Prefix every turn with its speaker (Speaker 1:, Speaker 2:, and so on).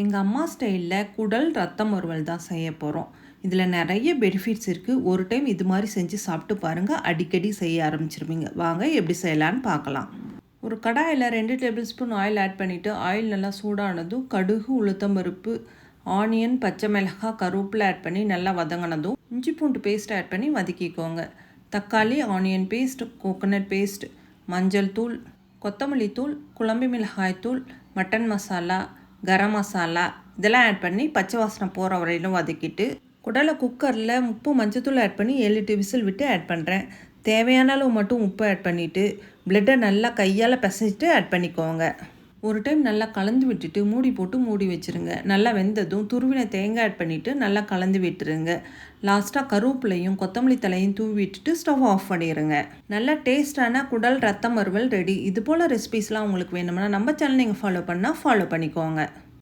Speaker 1: எங்கள் அம்மா ஸ்டைலில் குடல் ரத்தம் வறுவல் தான் செய்ய போகிறோம் இதில் நிறைய பெனிஃபிட்ஸ் இருக்குது ஒரு டைம் இது மாதிரி செஞ்சு சாப்பிட்டு பாருங்கள் அடிக்கடி செய்ய ஆரம்பிச்சிருவீங்க. வாங்க எப்படி செய்யலான்னு பார்க்கலாம். ஒரு கடாயில் ரெண்டு டேபிள் ஸ்பூன் ஆயில் ஆட் பண்ணிவிட்டு ஆயில் நல்லா சூடானதும் கடுகு உளுத்தம் பருப்பு ஆனியன் பச்சை மிளகாய் கருவேப்பிலை ஆட் பண்ணி நல்லா வதங்கினதும் இஞ்சி பூண்டு பேஸ்ட் ஆட் பண்ணி வதக்கிக்கோங்க. தக்காளி ஆனியன் பேஸ்ட் கோகோனட் பேஸ்ட் மஞ்சள் தூள் கொத்தமல்லி தூள் குழம்பு மிளகாய் தூள் மட்டன் மசாலா கரம் மசாலா இதெல்லாம் ஆட் பண்ணி பச்சை வாசனை போகிற வரையிலும் வதக்கிட்டு குடலை குக்கரில் உப்பு மஞ்சத்தூள் ஆட் பண்ணி ஏழு எட்டு விசில் விட்டு ஆட் பண்ணுறேன் தேவையான அளவு மட்டும் உப்பு ஆட் பண்ணிவிட்டு பிளட்டை நல்லா கையால் பிசைஞ்சிட்டு ஆட் பண்ணிக்கோங்க. ஒரு டைம் நல்லா கலந்து விட்டுட்டு மூடி போட்டு மூடி வச்சுருங்க. நல்லா வெந்ததும் துருவின தேங்காய் ஆட் பண்ணிவிட்டு நல்லா கலந்து விட்டுருங்க. லாஸ்ட்டாக கருவேப்பிலையும் கொத்தமல்லி தலையும் தூவி விட்டுட்டு ஸ்டவ் ஆஃப் பண்ணிடுங்க நல்லா டேஸ்டான குடல் ரத்தம் அறுவல் ரெடி இது போல் ரெசிபீஸ்லாம் உங்களுக்கு வேணும்னா நம்ம சேனல் நீங்கள் ஃபாலோ பண்ணால் ஃபாலோ பண்ணிக்கோங்க.